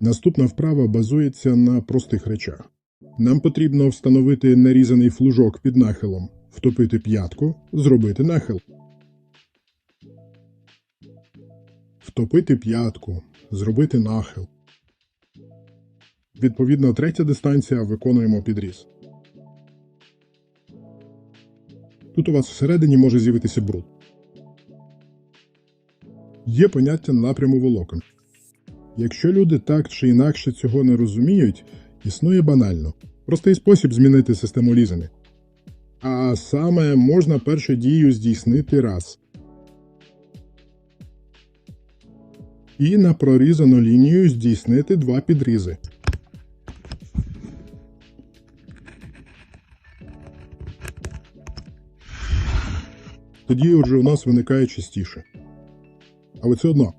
Наступна вправа базується на простих речах. Нам потрібно встановити нарізаний флужок під нахилом, втопити п'ятку, зробити нахил. Втопити п'ятку, зробити нахил. Відповідно, третя дистанція виконуємо підріз. Тут у вас всередині може з'явитися бруд. Є поняття напряму волокон. Якщо люди так чи інакше цього не розуміють, існує банально простий спосіб змінити систему лізання. А саме можна першу дію здійснити раз. І на прорізану лінію здійснити два підрізи. Тоді, отже, у нас виникає частіше. Але все одно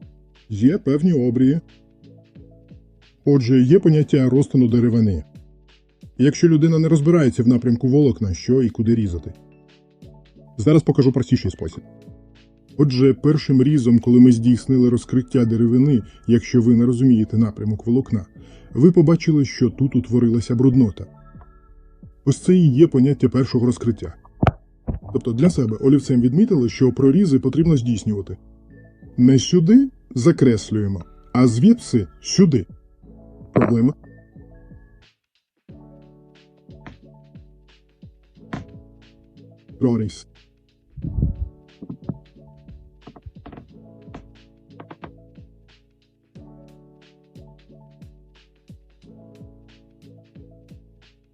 є певні обрії. Отже, є поняття розтину деревини. Якщо людина не розбирається в напрямку волокна, що і куди різати. Зараз покажу простіший спосіб. Отже, першим різом, коли ми здійснили розкриття деревини, якщо ви не розумієте напрямок волокна, ви побачили, що тут утворилася бруднота. Ось це і є поняття першого розкриття. Тобто для себе олівцем відмітили, що прорізи потрібно здійснювати. Не сюди закреслюємо, а звідси сюди. Проблема. Проріз.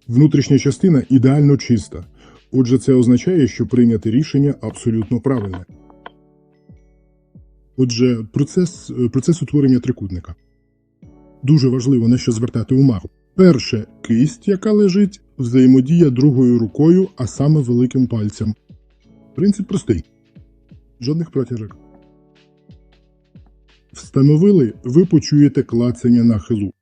Внутрішня частина ідеально чиста. Отже, це означає, що прийняте рішення абсолютно правильне. Отже, процес, процес утворення трикутника. Дуже важливо на що звертати увагу. Перше кисть, яка лежить, взаємодія другою рукою, а саме великим пальцем. Принцип простий. Жодних протяжок. Встановили, ви почуєте клацання нахилу.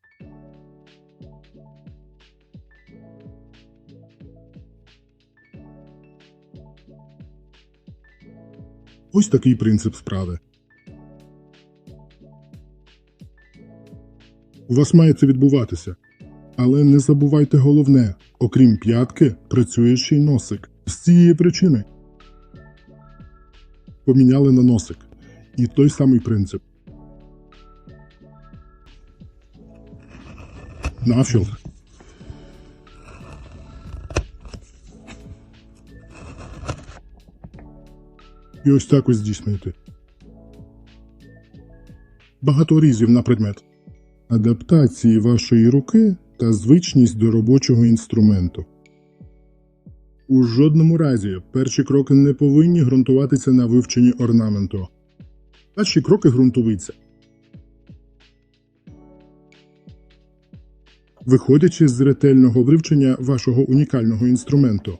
Ось такий принцип справи. У вас має це відбуватися. Але не забувайте головне, окрім п'ятки, працює ще й носик. З цієї причини. Поміняли на носик. І той самий принцип. Навшил. І ось так ось здійснюйте. Багато різів на предмет. Адаптації вашої руки та звичність до робочого інструменту. У жодному разі перші кроки не повинні ґрунтуватися на вивченні орнаменту. Перші кроки ґрунтуються. Виходячи з ретельного вивчення вашого унікального інструменту.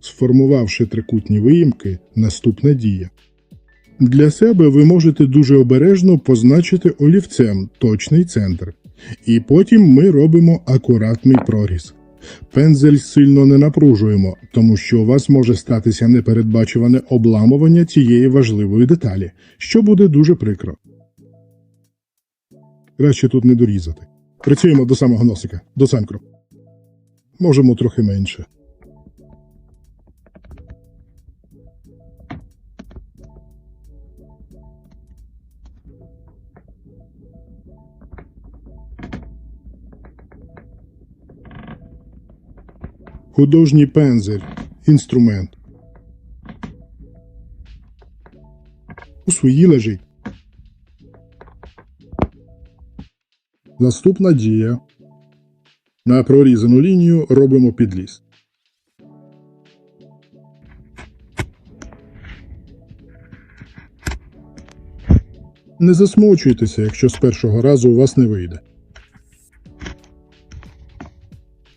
Сформувавши трикутні виїмки, наступна дія. Для себе ви можете дуже обережно позначити олівцем точний центр. І потім ми робимо акуратний проріз. Пензель сильно не напружуємо, тому що у вас може статися непередбачуване обламування цієї важливої деталі, що буде дуже прикро. Краще тут не дорізати. Працюємо до самого носика, до санкру. Можемо трохи менше. Художній пензель. Інструмент. У своїй лежить. Наступна дія. На прорізану лінію робимо підліз. Не засмучуйтеся, якщо з першого разу у вас не вийде.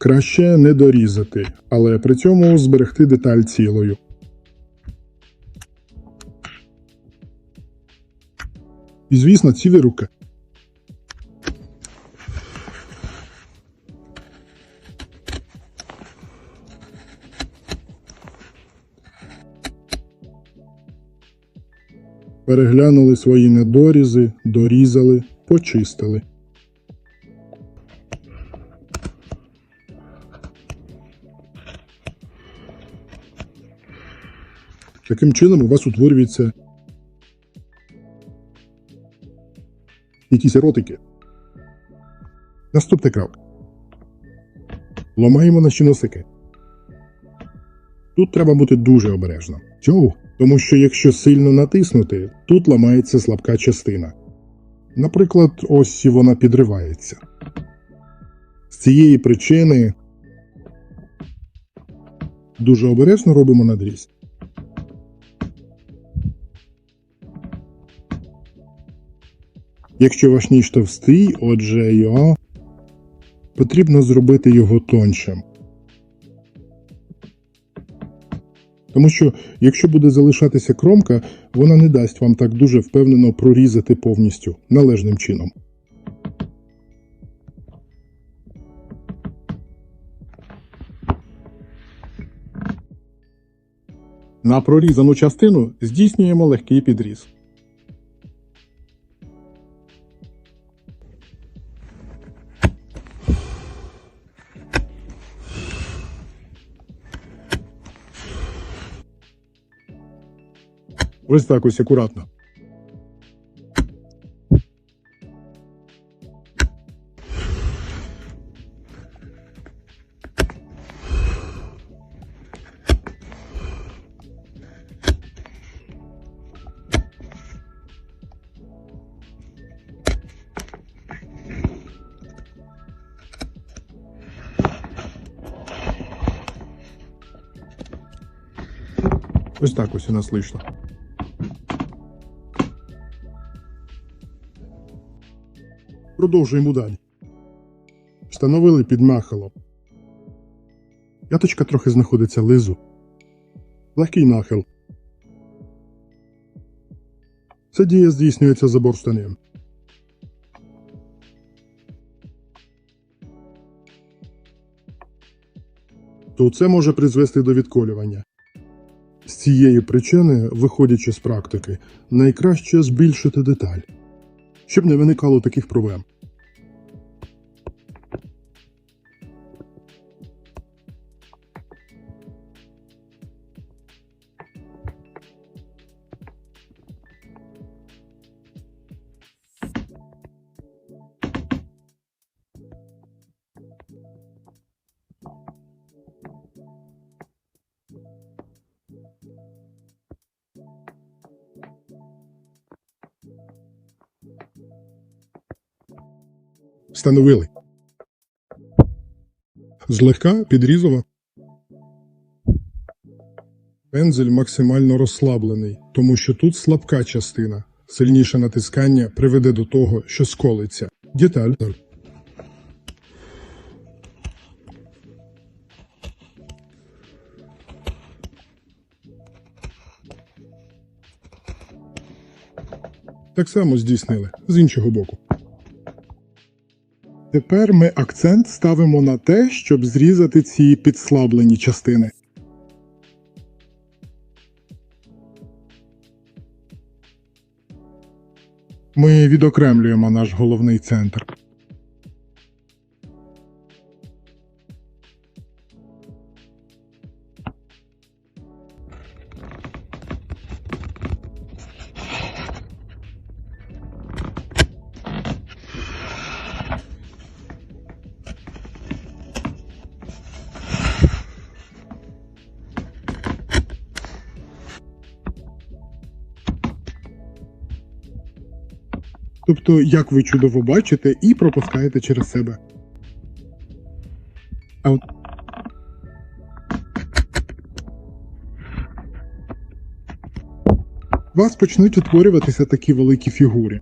Краще не дорізати, але при цьому зберегти деталь цілою. І, звісно, цілі руки. Переглянули свої недорізи, дорізали, почистили. Таким чином у вас утворюються якісь еротики. Наступний крок. Ломаємо наші носики. Тут треба бути дуже обережно. Чому? Тому що якщо сильно натиснути, тут ламається слабка частина. Наприклад, ось вона підривається. З цієї причини дуже обережно робимо надріз. Якщо ваш ніж товстий, отже його потрібно зробити його тоншим. Тому що, якщо буде залишатися кромка, вона не дасть вам так дуже впевнено прорізати повністю належним чином. На прорізану частину здійснюємо легкий підріз. Ось так ось акуратно. Ось так ось у нас. Продовжуємо далі. Встановили під махалом. П'яточка трохи знаходиться лизу. Легкий нахил. Ця дія здійснюється заборстанням. То це може призвести до відколювання. З цієї причини, виходячи з практики, найкраще збільшити деталь щоб не виникало таких проблем. Встановили. Злегка підрізова. Пензель максимально розслаблений, тому що тут слабка частина. Сильніше натискання приведе до того, що сколиться. Деталь. Так само здійснили з іншого боку. Тепер ми акцент ставимо на те, щоб зрізати ці підслаблені частини. Ми відокремлюємо наш головний центр. Тобто, як ви чудово бачите, і пропускаєте через себе. А от вас почнуть утворюватися такі великі фігури.